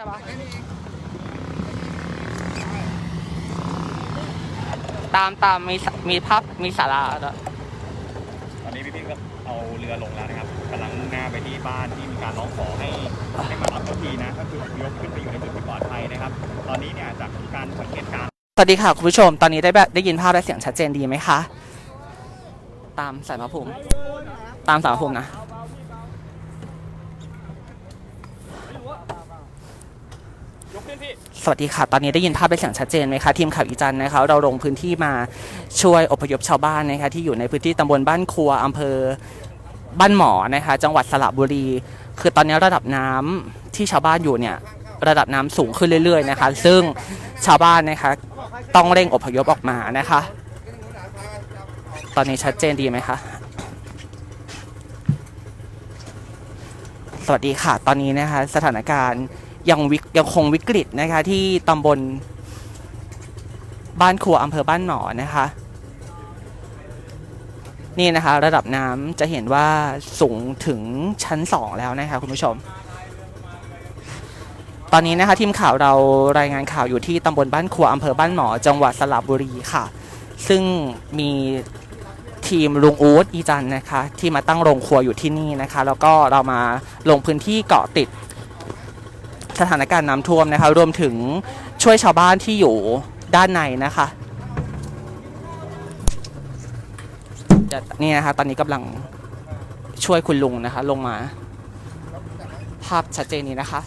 ช่ปะตามตามมีสมีภาพมีสาราด้วยตอนนี้พี่ๆก็เอาเรือลงแล้วนะครับกำลังมุ่งหน้าไปที่บ้านที่มีการร้องขอให้ให้มารับทันทีนะก็คืออพยกขึ้นไปอยู่ในจุดที่ปลอดภัยนะครับ ตอนนี้เนี่ยจากการสังเกตการณ์สวัสดีค่ะคุณผู้ชม ตอนนี้ได้แบบได้ยินภาพและเสียงชัดเจนดีไหมคะ ตามสายพระภูมิตามสายพระภูมินะ ยกขึ้นพี่ สวัสดีค่ะ ตอนนี้ได้ยินภาพและเสียงชัดเจนไหมคะทีมข่าวอีจันนะคะเราลงพื้นที่มาช่วยอพยพชาวบ้านนะคะที่อยู่ในพื้นที่ตำบลบ้านครัวอำเภอบ้านหมอนะคะจังหวัดสระบุรี คือตอนนี้ระดับน้ำที่ชาวบ้านอยู่เนี่ยระดับน้ำสูงขึ้นเรื่อยๆนะคะ ซึ่งชาวบ้านนะคะต้องเร่งอพยพออกมานะคะ ตอนนี้ชัดเจนดีไหมคะสวัสดีค่ะ ตอนนี้นะคะสถานการณ์ ยังวิยังคงวิกฤตนะคะที่ตำบลบ้านครัวอำเภอบ้านหมอนะคะ นี่นะคะระดับน้ำจะเห็นว่าสูงถึงชั้นสองแล้วนะคะคุณผู้ชม ตอนนี้นะคะทีมข่าวเรารายงานข่าวอยู่ที่ตำบลบ้านครัวอำเภอบ้านหมอ จังหวัดสระบุรีค่ะ ซึ่งมีทีมลุงอู๊ดอีจันนะคะที่มาตั้งโรงครัวอยู่ที่นี่นะคะ แล้วก็เรามาลงพื้นที่เกาะติด สถานการณ์น้ำท่วมนะคะ รวมถึงช่วยชาวบ้านที่อยู่ด้านในนะคะนี่นะคะตอนนี้กำลังช่วยคุณลุงนะคะ ลงมา ภาพชัดเจนนี้นะคะ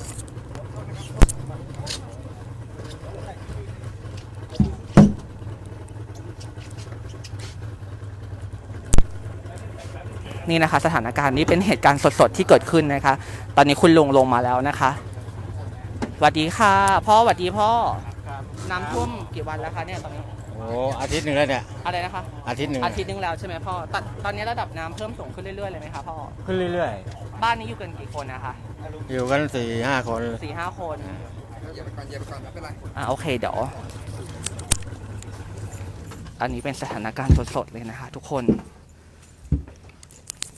นี่นะคะสถานการณ์นี้เป็นเหตุการณ์สดๆที่เกิดขึ้นนะคะ ตอนนี้คุณลุงลงมาแล้วนะคะ วัสดีค่ะ พ่อสวัสดีพ่อ น้ำท่วมกี่วันแล้วคะเนี่ยตอนนี้ โอ้อาทิตย์หนึ่งแล้วเนี่ย อะไรนะคะ อาทิตย์หนึ่งอาทิตย์นึงแล้วใช่ไหมพ่อตอนตอนนี้ระดับน้ำเพิ่มสูงขึ้นเรื่อยๆเลยไหมคะพ่อ ขึ้นเรื่อยบ้านนี้อยู่กันกี่คนนะคะๆ อยู่กันสี่ห้าคน สี่ห้าคนเหยียบไปก่อนเหยียบไปก่อนไม่เป็นไรอ่าโอเคเดี๋ยว อันนี้เป็นสถานการณ์สดๆเลยนะคะทุกคน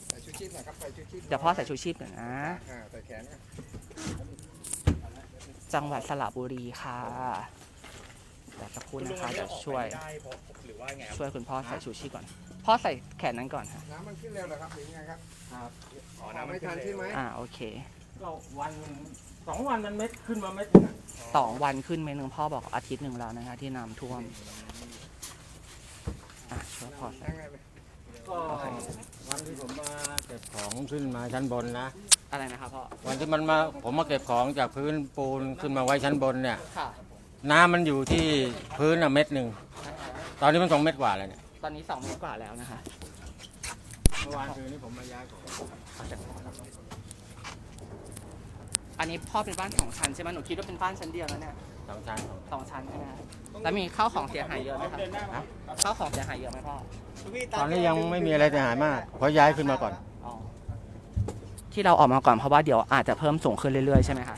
ใส่ชูชีพหน่อยครับใส่ชูชีพเดี๋ยวพ่อใส่ชูชีพหน่อยนะ อ่าใส่แขนครับ จังหวัดสระบุรีค่ะเดี๋ยวจะพูดนะคะเดี๋ยวช่วยได้เพราะหรือว่าไงครับช่วยคุณพ่อใส่ชูชีพก่อน พ่อใส่แขนนั้นก่อนค่ะน้ำมันขึ้นเร็วเหรอครับหรือยังไงครับอ๋อน้ำน้ำไม่ไม่ทัทันนใช่ไหมอ่าโอเคก็วันสองวันมันเม็ดขึ้นมาเม็ดสองวันขึ้นเมนึงพ่อบอกอาทิตย์หนึ่งแล้วนะคะที่น้ำท่วมอะช่วยพ่อใส่ยังไงไป ก็วันที่ผมมาเก็บของขึ้นมาชั้นบนนะ อะไรนะครับพ่อ วันที่มันมาผมมาเก็บของจากพื้นปูนขึ้นมาไว้ชั้นบนเนี่ย ค่ะ น้ำมันอยู่ที่พื้นอะเม็ดหนึ่ง ตอนนี้มันสองเม็ดกว่าแล้วเนี่ยตอนนี้สองเมตรกว่าแล้วนะคะ เมื่อวานคืนนี้ผมมาย้ายของ อันนี้พ่อเป็นบ้านสองชั้นใช่ไหมหนูคิดว่าเป็นบ้านชั้นเดียวแล้วเนี่ยสองชั้นของสองชั้นใช่ไหมคะแล้วมีข้าวของเสียหายเยอะไหมครับข้าวของเสียหายเยอะไหมพ่อตอนนี้ยังไม่มีอะไรเสียหายมากเพราะย้ายขึ้นมาก่อน อ๋อที่เราออกมาก่อนเพราะว่าเดี๋ยวอาจจะเพิ่มสูงขึ้นเรื่อยๆใช่ไหมคะ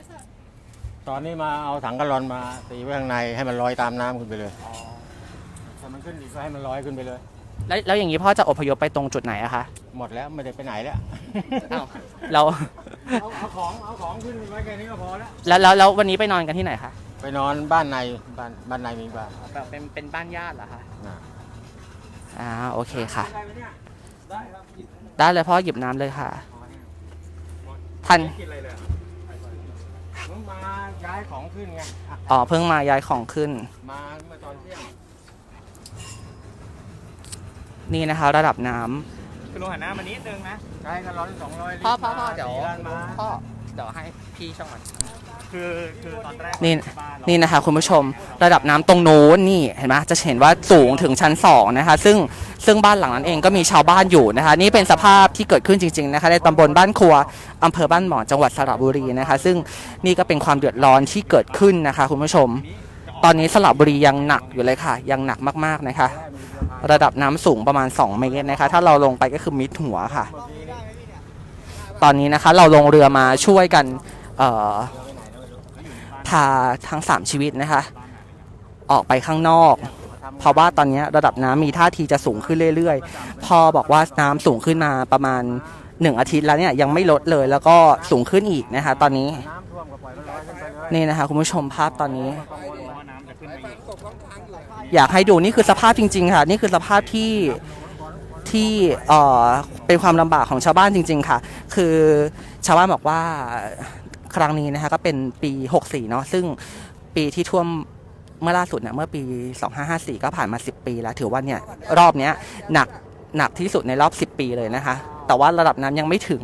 ตอนนี้มาเอาถังกะลอนมาตีไว้ข้างในให้มันลอยตามน้ำขึ้นไปเลยอ๋อถ้ามันขึ้นอีกก็ให้มันลอยขึ้นไปเลย แล้วแล้วอย่างนี้พ่อจะอพยพไปตรงจุดไหนอะคะ หมดแล้วไม่ได้ไปไหนแล้ว อ้าวเรา เอาเอาของเอาของขึ้นไว้แค่นี้ก็พอแล้วแล้วแล้วแล้ววันนี้ไปนอนกันที่ไหนคะไปนอนบ้านในบ้านบ้านในมีบ้านแบบเป็นเป็นบ้านญาติเหรอคะนะอ่าโอเคค่ะ ได้ไหมเนี่ยได้ครับได้เลยพ่อหยิบน้ำเลยค่ะ ทัน กินอะไรเลยอะผมมาย้ายของขึ้นไงอะอ๋อเพิ่งมาย้ายของขึ้น มาเมื่อตอนเที่ยงนี่นะคะ ระดับน้ำ คุณลุงหันหน้ามานิดนึงนะใช้กันร้อนสองร้อยพ่อพ่อพ่อเดี๋ยวมาพ่อเดี๋ยวให้พี่ช่องมันคือคือตอนแรกนี่บ้านเรานี่นะคะคุณผู้ชมระดับน้ำตรงโน้นนี่เห็นไหมจะเห็นว่าสูงถึงชั้นสองนะคะซึ่งซึ่งบ้านหลังนั้นเองก็มีชาวบ้านอยู่นะคะ นี่เป็นสภาพที่เกิดขึ้นจริงๆนะคะในตำบลบ้านครัวอำเภอบ้านหมอจังหวัดสระบุรีนะคะ ซึ่งนี่ก็เป็นความเดือดร้อนที่เกิดขึ้นนะคะ คุณผู้ชม ตอนนี้สระบุรียังหนักอยู่เลยค่ะ ยังหนักมากๆนะคะ ระดับน้ำสูงประมาณ 2 เมตรนะคะ ถ้าเราลงไปก็คือมิดหัวค่ะ ตอนนี้นะคะเราลงเรือมาช่วยกันพาทั้ง 3 ชีวิตนะคะ ออกไปข้างนอก เพราะว่าตอนนี้ระดับน้ำมีท่าทีจะสูงขึ้นเรื่อยๆ พอบอกว่าน้ำสูงขึ้นมาประมาณ 1 อาทิตย์แล้วเนี่ยยังไม่ลดเลยแล้วก็สูงขึ้นอีกนะคะ ตอนนี้นี่นะคะคุณผู้ชมภาพตอนนี้ อยากให้ดูนี่คือสภาพจริง ๆ ค่ะ นี่คือสภาพที่ที่เอ่อเป็นความลำบากของชาวบ้านจริง ๆ ค่ะ คือชาวบ้านบอกว่าครั้งนี้นะคะก็เป็นปี 64 เนาะซึ่งปีที่ท่วมเมื่อล่าสุดเนี่ยเมื่อปี 2554 ก็ผ่านมา 10 ปีแล้ว ถือว่าเนี่ยรอบเนี้ยหนักหนักที่สุดในรอบ 10 ปีเลยนะคะ แต่ว่าระดับน้ำยังไม่ถึง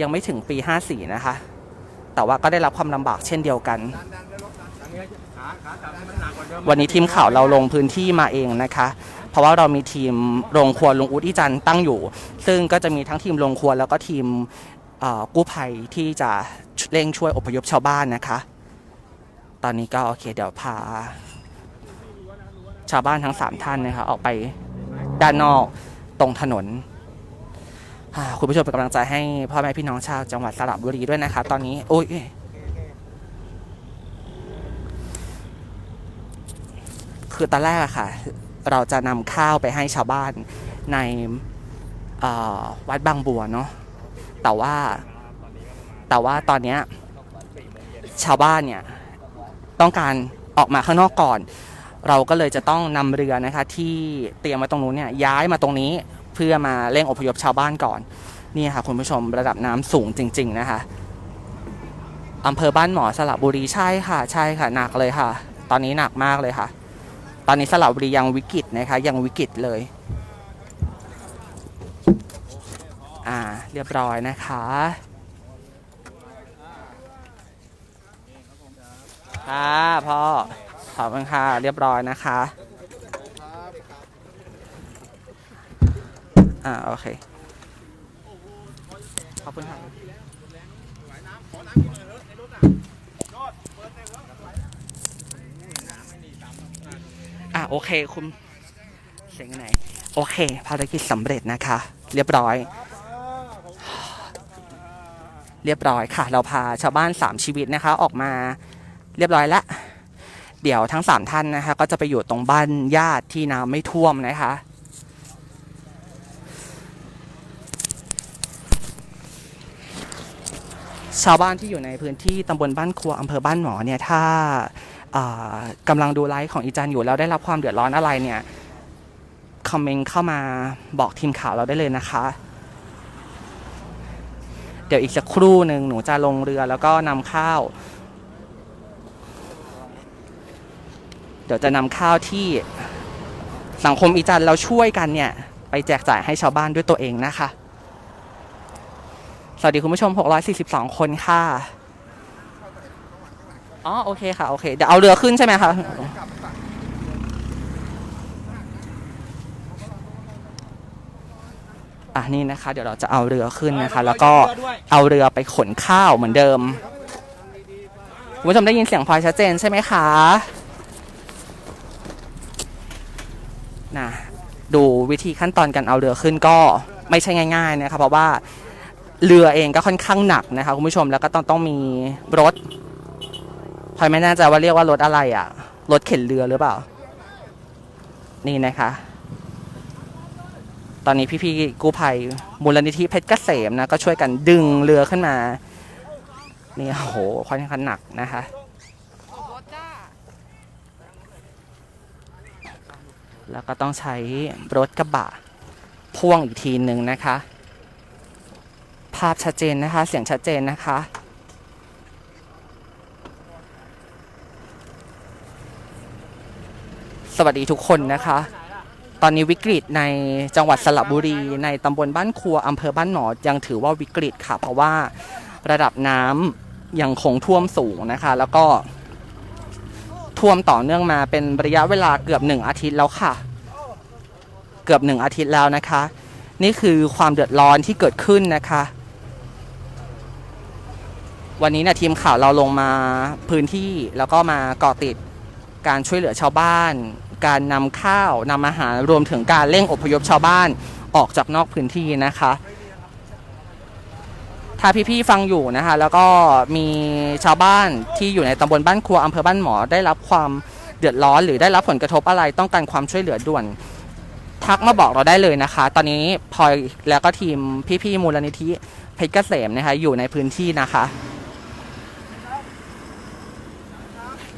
ยังไม่ถึงปี 54 นะคะ แต่ว่าก็ได้รับความลำบากเช่นเดียวกัน วันนี้ทีมข่าวเราลงพื้นที่มาเองนะคะ เพราะว่าเรามีทีมโรงครัวลุงอูดอีจันตั้งอยู่ ซึ่งก็จะมีทั้งทีมโรงครัวแล้วก็ทีมกู้ภัยที่จะเร่งช่วยอพยพชาวบ้านนะคะ ตอนนี้ก็โอเคเดี๋ยวพา ชาวบ้านทั้งสามท่านนะคะออกไปด้านนอกตรงถนนคุณผู้ชมเป็นกำลังใจให้พ่อแม่พี่น้องชาวจังหวัดสระบุรีด้วยนะคะ ตอนนี้โอ้ย คือตอนแรกอะค่ะ เราจะนำข้าวไปให้ชาวบ้านในวัดบางบัวเนาะแต่ว่าแต่ว่าตอนเนี้ยชาวบ้านเนี่ยต้องการออกมาข้างนอกก่อน เราก็เลยจะต้องนำเรือนะคะที่เตรียมไว้ตรงนู้นเนี่ยย้ายมาตรงนี้เพื่อมาเร่งอพยพชาวบ้านก่อนนี่ค่ะคุณผู้ชมระดับน้ำสูงจริง ๆนะคะอำเภอบ้านหมอสระบุรีใช่ค่ะ ใช่ค่ะหนักเลยค่ะ ตอนนี้หนักมากเลยค่ะ ตอนนี้สระบุรียังวิกฤตนะคะยังวิกฤตเลย อ่าเรียบร้อยนะคะค่ะพ่อขอบคุณค่ะเรียบร้อยนะคะอ่าโอเคขอบคุณค่ะ โอเคคุณเสียงไหน โอเค ภารกิจสำเร็จนะคะ เรียบร้อย เรียบร้อยค่ะ เราพาชาวบ้าน 3 ชีวิตนะคะ ออกมาเรียบร้อยแล้วเดี๋ยวทั้ง 3 ท่านนะคะ ก็จะไปอยู่ตรงบ้านญาติที่น้ำไม่ท่วมนะคะชาวบ้านที่อยู่ในพื้นที่ตำบลบ้านครัวอำเภอบ้านหมอเนี่ยถ้า กำลังดูไลฟ์ของอีจันอยู่แล้วได้รับความเดือดร้อนอะไรเนี่ยคอมเมนต์เข้ามาบอกทีมข่าวเราได้เลยนะคะ เดี๋ยวอีกสักครู่หนึ่งหนูจะลงเรือแล้วก็นำข้าว เดี๋ยวจะนำข้าวที่สังคมอีจันเราช่วยกันเนี่ยไปแจกจ่ายให้ชาวบ้านด้วยตัวเองนะคะ สวัสดีคุณผู้ชม 642 คนค่ะ อ๋อโอเคค่ะโอเคเดี๋ยวเอาเรือขึ้นใช่ไหมคะอะนี่นะคะ เดี๋ยวเราจะเอาเรือขึ้นนะคะ แล้วก็เอาเรือไปขนข้าวเหมือนเดิมคุณผู้ชมได้ยินเสียงพลอยชัดเจนใช่ไหมคะนะดูวิธีขั้นตอนการเอาเรือขึ้นก็ไม่ใช่ง่าย ๆ นะคะเพราะว่าเรือเองก็ค่อนข้างหนักนะคะคุณผู้ชมแล้วก็ต้องต้องมีรถ พลอยไม่แน่ใจว่าเรียกว่ารถอะไรอะ รถเข็นเรือหรือเปล่า นี่นะคะ ตอนนี้พี่ๆกู้ภัยมูลนิธิเพชรเกษมนะ ก็ช่วยกันดึงเรือขึ้นมา นี่โอ้โหค่อนข้างหนักนะคะแล้วก็ต้องใช้รถกระบะพ่วงอีกทีหนึ่งนะคะ ภาพชัดเจนนะคะ เสียงชัดเจนนะคะ สวัสดีทุกคนนะคะ ตอนนี้วิกฤตในจังหวัดสระบุรี ในตำบลบ้านครัวอำเภอบ้านหนอยังถือว่าวิกฤตค่ะ เพราะว่าระดับน้ำยังคงท่วมสูงนะคะ แล้วก็ท่วมต่อเนื่องมาเป็นระยะเวลาเกือบหนึ่งอาทิตย์แล้วค่ะ เกือบหนึ่งอาทิตย์แล้วนะคะ นี่คือความเดือดร้อนที่เกิดขึ้นนะคะ วันนี้เนี่ยทีมข่าวเราลงมาพื้นที่แล้วก็มาเกาะติดการช่วยเหลือชาวบ้าน การนำข้าวนำอาหารรวมถึงการเร่งอพยพชาวบ้านออกจากนอกพื้นที่นะคะ ถ้าพี่ๆฟังอยู่นะคะ แล้วก็มีชาวบ้านที่อยู่ในตำบลบ้านครัวอำเภอบ้านหมอได้รับความเดือดร้อนหรือได้รับผลกระทบอะไรต้องการความช่วยเหลือด่วน ทักมาบอกเราได้เลยนะคะ ตอนนี้พลอยแล้วก็ทีมพี่ๆมูลนิธิเพชรเกษมนะคะอยู่ในพื้นที่นะคะ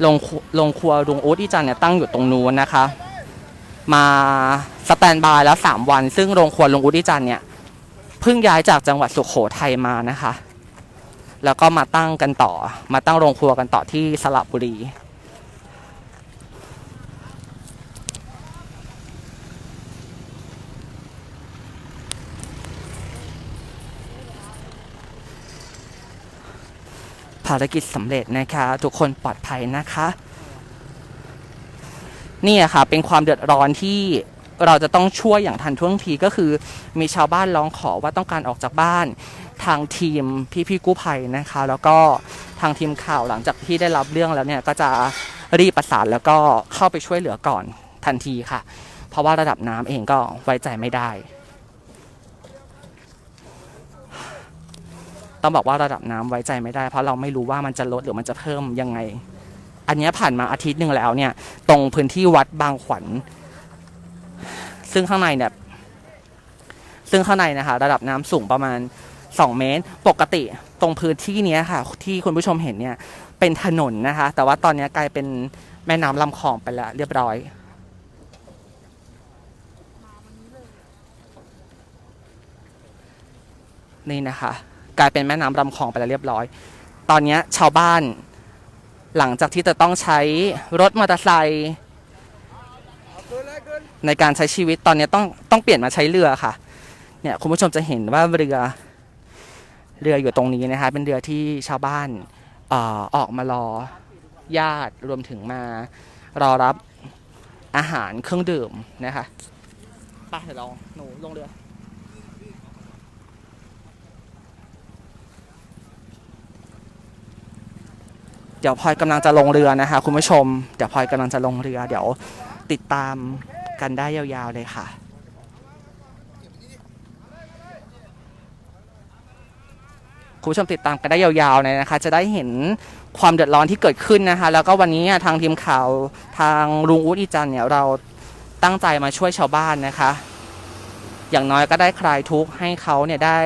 โรงคัวโรงครัวลุงอู๊ดอีจันเนี่ยตั้งอยู่ตรงนู้นนะคะ มาสแตนบายแล้ว 3 วัน ซึ่งโรงครัวลุงอู๊ดอีจันเนี่ยเพิ่งย้ายจากจังหวัดสุขโขทัยมานะคะ แล้วก็มาตั้งกันต่อ มาตั้งโรงครัวกันต่อที่สระบุรีารกิจสำเร็จนะคะ ทุกคนปลอดภัยนะคะนี่อะค่ะเป็นความเดือดร้อนที่เราจะต้องช่วยอย่างทันท่วงทีก็คือ มีชาวบ้านร้องขอว่าต้องการออกจากบ้าน ทางทีมพี่ๆกู้ภัยนะคะ แล้วก็ทางทีมข่าวหลังจากที่ได้รับเรื่องแล้วเนี่ยก็จะรีบประสานแล้วก็เข้าไปช่วยเหลือก่อนทันทีค่ะ เพราะว่าระดับน้ำเองก็ไว้ใจไม่ได้ ต้องบอกว่าระดับน้ำไว้ใจไม่ได้เพราะเราไม่รู้ว่ามันจะลดหรือมันจะเพิ่มยังไง อันนี้ผ่านมาอาทิตย์หนึ่งแล้วเนี่ย ตรงพื้นที่วัดบางขวัญ ซึ่งข้างในเนี่ยซึ่งข้างในนะคะระดับน้ำสูงประมาณ 2 เมตร ปกติตรงพื้นที่นี้ค่ะ ที่คุณผู้ชมเห็นเนี่ยเป็นถนนนะคะ แต่ว่าตอนนี้กลายเป็นแม่น้ำลำคลองไปแล้วเรียบร้อยนี่นะคะ กลายเป็นแม่น้ำลำคลองไปแล้วเรียบร้อย ตอนนี้ชาวบ้านหลังจากที่จะต้องใช้รถมอเตอร์ไซค์ในการใช้ชีวิตตอนนี้ต้องต้องเปลี่ยนมาใช้เรือค่ะ เนี่ยคุณผู้ชมจะเห็นว่าเรือเรืออยู่ตรงนี้นะคะ เป็นเรือที่ชาวบ้านออออกมารอญาติรวมถึงมารอรับอาหารเครื่องดื่มนะคะไป้าเดี๋ยวเราหนูลงเรือ เดี๋ยวพลอยกำลังจะลงเรือนะคะคุณผู้ชม เดี๋ยวพลอยกำลังจะลงเรือ เดี๋ยวติดตามกันได้ยาวๆเลยค่ะคุณผู้ชมติดตามกันได้ยาวๆเลยนะคะ จะได้เห็นความเดือดร้อนที่เกิดขึ้นนะคะ แล้วก็วันนี้ทางทีมข่าวทางลุงอู๊ดอีจันเนี่ยเราตั้งใจมาช่วยชาวบ้านนะคะ อย่างน้อยก็ได้คลายทุกข์ให้เขาเนี่ยได้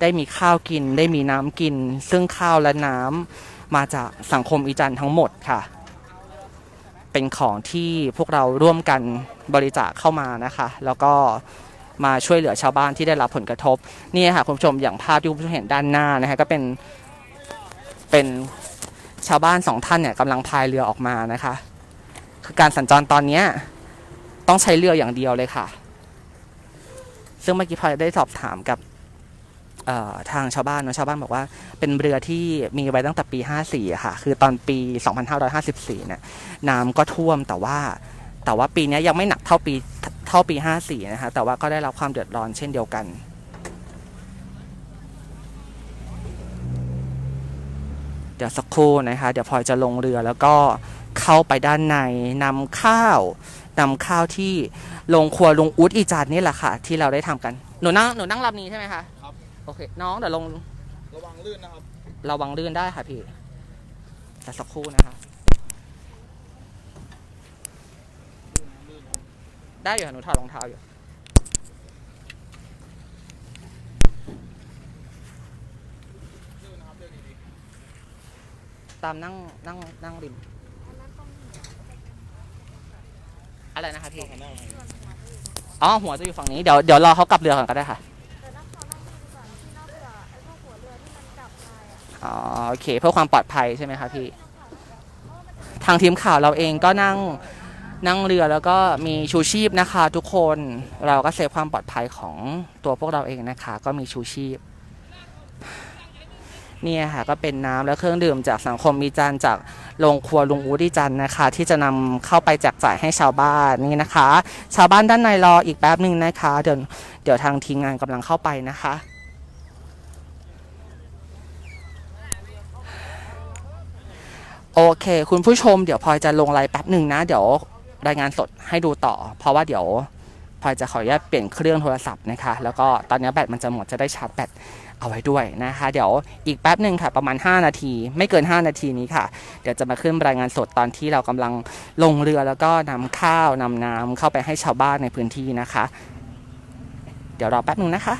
ได้มีข้าวกิน ได้มีน้ำกิน ซึ่งข้าวและน้ำ มาจากสังคมอีจันทั้งหมดค่ะ เป็นของที่พวกเราร่วมกันบริจาคเข้ามานะคะ แล้วก็มาช่วยเหลือชาวบ้านที่ได้รับผลกระทบนี่ค่ะคุณผู้ชมอย่างภาพที่คุณผู้ชมเห็นด้านหน้านะคะก็เป็นเป็นชาวบ้านสองท่านเนี่ยกำลังพายเรือออกมานะคะ คือการสัญจรตอนนี้ต้องใช้เรืออย่างเดียวเลยค่ะ ซึ่งเมื่อกี้พลอยได้สอบถามกับ ทางชาวบ้านเนะชาวบ้านบอกว่าเป็นเรือที่มีไว้ตั้งแต่ปี 54 ค่ะ คือตอนปี 2554 เนี่ยน้ำก็ท่วมแต่ว่า แต่ว่าปีนี้ยังไม่หนักเท่าปีเท่าปี 54 นะคะแต่ว่าก็ได้รับความเดือดร้อนเช่นเดียวกันเดี๋ยวสักครู่นะคะ เดี๋ยวพลอยจะลงเรือแล้วก็เข้าไปด้านในนำข้าวนำข้าวที่โรงครัวลุงอุ๊ดอีจันนี่แหละค่ะ ที่เราได้ทำกันหนูนั่งหนูนั่งลำนี้ใช่ไหมคะ อเคน้องเดี๋ยวลงระวังลื่นนะครับ ระวังลื่นได้ค่ะพี่แต่สักครู่นะคะได้อยู่ค่ะหนูถอดรองเท้าอยู่ ตามนั่งนั่งนั่งริม อะไรนะคะพี่ อ๋อ หัวจะอยู่ฝั่งนี้ เดี๋ยวเดี๋ยวรอเขากลับเรือก่อนก็ได้ค่ะ อ๋อโอเค เพื่อความปลอดภัยใช่ไหมคะพี่ ทางทีมข่าวเราเองก็นั่งนั่งเรือแล้วก็มีชูชีพนะคะ ทุกคนเราก็เซฟความปลอดภัยของตัวพวกเราเองนะคะ ก็มีชูชีพเนี่ยค่ะก็เป็นน้ำและเครื่องดื่มจากสังคมมีจันจากโรงครัวลุงอูดิจันนะคะ ที่จะนำเข้าไปแจกจ่ายให้ชาวบ้านนี่นะคะ ชาวบ้านด้านในรออีกแป๊บหนึ่งนะคะ เดี๋ยวเดี๋ยวทางทีมงานกำลังเข้าไปนะคะ โอเค คุณผู้ชมเดี๋ยวพลอยจะลงไลน์แป๊บหนึ่งนะ เดี๋ยวรายงานสดให้ดูต่อ เพราะว่าเดี๋ยวพลอยจะขออนุญาตเปลี่ยนเครื่องโทรศัพท์นะคะ แล้วก็ตอนนี้แบตมันจะหมดจะได้ชาร์จแบตเอาไว้ด้วยนะคะ เดี๋ยวอีกแป๊บหนึ่งค่ะ ประมาณ 5 นาที ไม่เกิน 5 นาทีนี้ค่ะ เดี๋ยวจะมาขึ้นรายงานสดตอนที่เรากำลังลงเรือแล้วก็นำข้าวนำน้ำเข้าไปให้ชาวบ้านในพื้นที่นะคะ เดี๋ยวรอแป๊บหนึ่งนะคะ